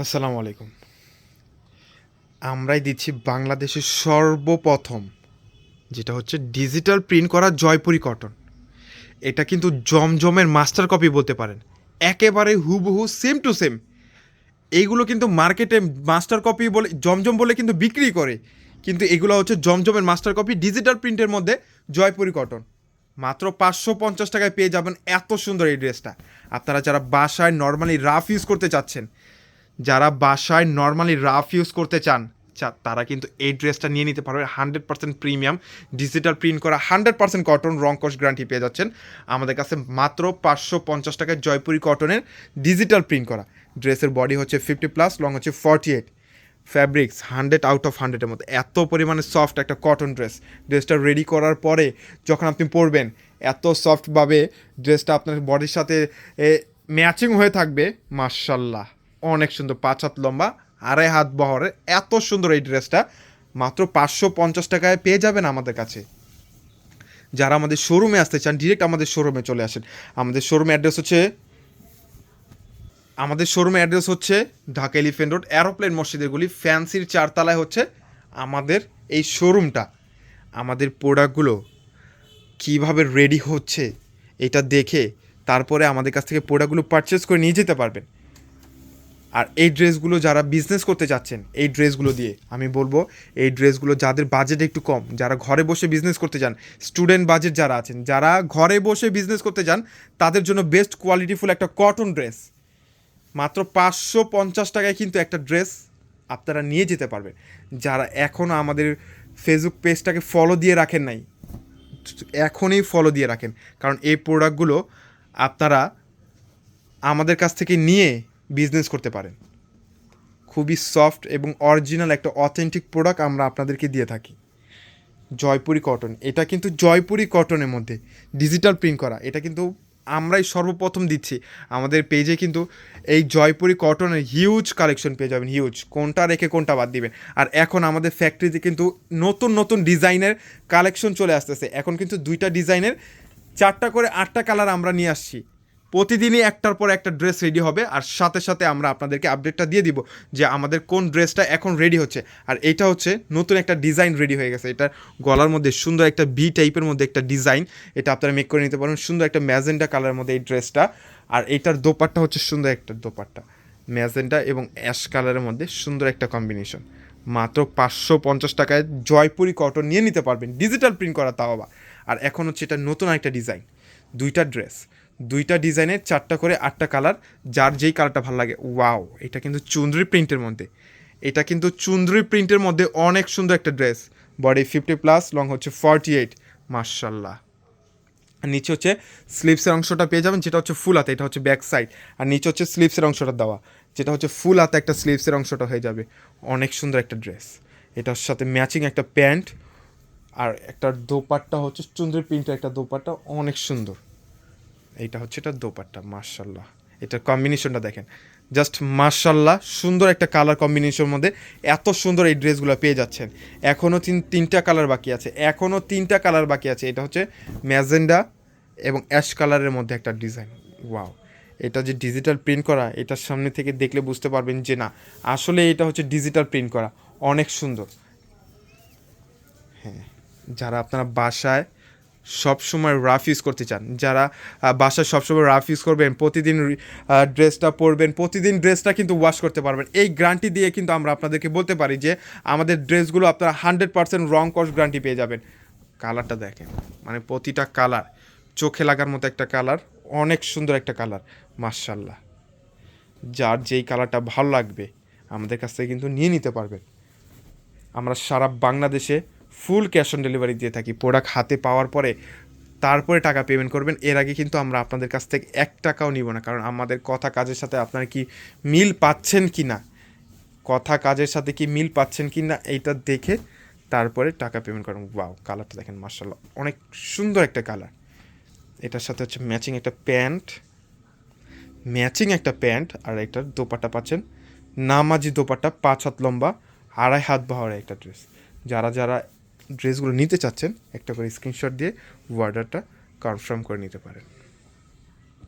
আসসালামু আলাইকুম। আমরাই দিচ্ছি বাংলাদেশের সর্বপ্রথম, যেটা হচ্ছে ডিজিটাল প্রিন্ট করা জয়পুরি কটন। এটা কিন্তু জমজমের মাস্টার কপি বলতে পারেন। একেবারে হুবহু সেম টু সেম এইগুলো কিন্তু মার্কেটে মাস্টার কপি বলে, জমজম বলে কিন্তু বিক্রি করে। কিন্তু এগুলো হচ্ছে জমজমের মাস্টার কপি, ডিজিটাল প্রিন্টের মধ্যে জয়পুরি কটন। মাত্র পাঁচশো পঞ্চাশ টাকায় পেয়ে যাবেন এত সুন্দর এই ড্রেসটা। আপনারা যারা বাসায় নর্মালি রাফ ইউজ করতে চাচ্ছেন যারা বাসায় নর্মালি রাফ ইউজ করতে চান তারা কিন্তু এই ড্রেসটা নিয়ে নিতে পারবে। Hundred percent premium digital print করা হান্ড্রেড পার্সেন্ট কটন রং কস গ্যারান্টি পেয়ে যাচ্ছেন। আমাদের কাছে মাত্র পাঁচশো পঞ্চাশ টাকায় জয়পুরি কটনের ডিজিটাল প্রিন্ট করা। ড্রেসের বডি হচ্ছে ফিফটি প্লাস লং হচ্ছে forty eight fabrics hundred out of হান্ড্রেডের মধ্যে। এত পরিমাণে সফট একটা কটন ড্রেস ড্রেসটা রেডি করার পরে যখন আপনি পরবেন, এত সফটভাবে ড্রেসটা আপনার বডির সাথে ম্যাচিং হয়ে থাকবে মার্শাল্লাহ অনেক সুন্দর পাঁচ হাত লম্বা, আড়াই হাত বহরে, এত সুন্দর এই ড্রেসটা। মাত্র পাঁচশো পঞ্চাশ টাকায় পেয়ে যাবেন আমাদের কাছে। যারা আমাদের শোরুমে আসতে চান ডিরেক্ট আমাদের শোরুমে চলে আসেন। আমাদের শোরুমে অ্যাড্রেস হচ্ছে আমাদের শোরুমে অ্যাড্রেস হচ্ছে ঢাকা এলিফেন্ট রোড অ্যারোপ্লেন মসজিদের গুলি, ফ্যান্সির চারতলায় হচ্ছে আমাদের এই শোরুমটা আমাদের প্রোডাক্টগুলো কীভাবে রেডি হচ্ছে, এটা দেখে তারপরে আমাদের কাছ থেকে প্রোডাক্টগুলো পারচেস করে নিয়ে যেতে পারবেন। আর এই ড্রেসগুলো যারা বিজনেস করতে চাচ্ছেন এই ড্রেসগুলো দিয়ে আমি বলব, এই ড্রেসগুলো যাদের বাজেট একটু কম, যারা ঘরে বসে বিজনেস করতে চান স্টুডেন্ট বাজেট যারা আছেন, যারা ঘরে বসে বিজনেস করতে চান তাদের জন্য বেস্ট কোয়ালিটিফুল একটা কটন ড্রেস মাত্র পাঁচশো পঞ্চাশ টাকায় কিন্তু একটা ড্রেস আপনারা নিয়ে যেতে পারবেন। যারা এখনও আমাদের ফেসবুক পেজটাকে ফলো দিয়ে রাখেন নাই, এখনই ফলো দিয়ে রাখেন। কারণ এই প্রোডাক্টগুলো আপনারা আমাদের কাছ থেকে নিয়ে বিজনেস করতে পারেন। খুবই সফট এবং অরিজিনাল একটা অথেন্টিক প্রোডাক্ট আমরা আপনাদেরকে দিয়ে থাকি। জয়পুরি কটন এটা কিন্তু জয়পুরি কটনের মধ্যে ডিজিটাল প্রিন্ট করা, এটা কিন্তু আমরাই সর্বপ্রথম দিচ্ছি। আমাদের পেজে কিন্তু এই জয়পুরি কটনের হিউজ কালেকশন পেয়ে যাবেন হিউজ কোনটা রেখে কোনটা বাদ দিবেন। আর এখন আমাদের ফ্যাক্টরিতে কিন্তু নতুন নতুন ডিজাইনের কালেকশন চলে আসতেছে। এখন কিন্তু দুইটা ডিজাইনের, চারটা করে আটটা কালার আমরা নিয়ে আসছি। প্রতিদিনই একটার পর একটা ড্রেস রেডি হবে আর সাথে সাথে আমরা আপনাদেরকে আপডেটটা দিয়ে দিব যে আমাদের কোন ড্রেসটা এখন রেডি হচ্ছে। আর এটা হচ্ছে নতুন একটা ডিজাইন রেডি হয়ে গেছে। এটার গলার মধ্যে সুন্দর একটা বি টাইপের মধ্যে একটা ডিজাইন এটা আপনারা মেক করে নিতে পারেন সুন্দর একটা ম্যাজেন্ডা কালারের মধ্যে এই ড্রেসটা আর এটার দোপাট্টা হচ্ছে সুন্দর একটা দোপাট্টা। ম্যাজেন্ডা এবং অ্যাশ কালারের মধ্যে সুন্দর একটা কম্বিনেশন মাত্র পাঁচশো পঞ্চাশ টাকায় জয়পুরি কটন নিয়ে নিতে পারবেন। ডিজিটাল প্রিন্ট করা তাও আবার। আর এখন হচ্ছে এটা নতুন একটা ডিজাইন দুইটা ড্রেস দুইটা ডিজাইনের, চারটা করে আটটা কালার, যার যেই কালারটা ভালো লাগে। ওয়াও, এটা কিন্তু চুন্দ্রি প্রিন্টের মধ্যে। এটা কিন্তু চুন্দ্রি প্রিন্টের মধ্যে অনেক সুন্দর একটা dress. Body fifty plus, long হচ্ছে ফর্টি এইট। মার্শাল্লাহ আর নিচে হচ্ছে স্লিপসের অংশটা পেয়ে যাবেন, যেটা হচ্ছে ফুল হাতে, এটা হচ্ছে ব্যাক সাইড। আর নিচে হচ্ছে স্লিপসের অংশটা দেওয়া, যেটা হচ্ছে ফুল হাতে একটা স্লিপসের অংশটা হয়ে যাবে। অনেক সুন্দর একটা ড্রেস। এটার সাথে ম্যাচিং একটা প্যান্ট, আর একটা দোপাট্টা হচ্ছে চুন্দ্রি প্রিন্টের একটা দোপাট্টা, অনেক সুন্দর। এইটা হচ্ছে, এটা দোপাট্টা মার্শাল্লাহ এটার কম্বিনেশনটা দেখেন। জাস্ট মার্শাল্লাহ সুন্দর একটা কালার কম্বিনেশনের মধ্যে এত সুন্দর এই ড্রেসগুলো পেয়ে যাচ্ছেন। এখনও তিন, তিনটা কালার বাকি আছে। এখনও তিনটা কালার বাকি আছে। এটা হচ্ছে ম্যাজেন্ডা এবং অ্যাশ কালারের মধ্যে একটা ডিজাইন ওয়াও এটা যে ডিজিটাল প্রিন্ট করা, এটার সামনে থেকে দেখলে বুঝতে পারবেন যে না, আসলে এটা হচ্ছে ডিজিটাল প্রিন্ট করা। অনেক সুন্দর। হ্যাঁ যারা আপনারা বাসায় সব সময় রাফ ইউজ করতে চান। যারা বাসায় সবসময় রাফ ইউজ করবেন, প্রতিদিন ড্রেসটা পরবেন, প্রতিদিন ড্রেসটা কিন্তু ওয়াশ করতে পারবেন। এই গ্যারান্টি দিয়ে কিন্তু আমরা আপনাদেরকে বলতে পারি যে, আমাদের ড্রেসগুলো আপনারা হান্ড্রেড পার্সেন্ট রং কস গ্যারান্টি পেয়ে যাবেন। কালারটা দেখেন মানে প্রতিটা কালার চোখে লাগার মতো একটা কালার অনেক সুন্দর একটা কালার মার্শাল্লাহ যার যেই কালারটা ভালো লাগবে, আমাদের কাছ থেকে কিন্তু নিয়ে নিতে পারবেন। আমরা সারা বাংলাদেশে ফুল ক্যাশ অন ডেলিভারি দিয়ে থাকি। প্রোডাক্ট হাতে পাওয়ার পরে তারপরে টাকা পেমেন্ট করবেন। এর আগে কিন্তু আমরা আপনাদের কাছ থেকে এক টাকাও নিব না। কারণ আমাদের কথা কাজের সাথে আপনারা কি মিল পাচ্ছেন কি না? কথা কাজের সাথে কি মিল পাচ্ছেন কি না? এইটা দেখে তারপরে টাকা পেমেন্ট করেন ওয়াও কালারটা দেখেন মার্শাল্লাহ অনেক সুন্দর একটা কালার এটার সাথে হচ্ছে ম্যাচিং একটা প্যান্ট। ম্যাচিং একটা প্যান্ট। আর একটা দোপাট্টা পাচ্ছেন। নামাজি দোপাট্টা, পাঁচ হাত লম্বা, আড়াই হাত বহরের একটা ড্রেস যারা যারা ড্রেসগুলো নিতে চাচ্ছেন একটা করে স্ক্রিনশট দিয়ে অর্ডারটা কনফার্ম করে নিতে পারেন।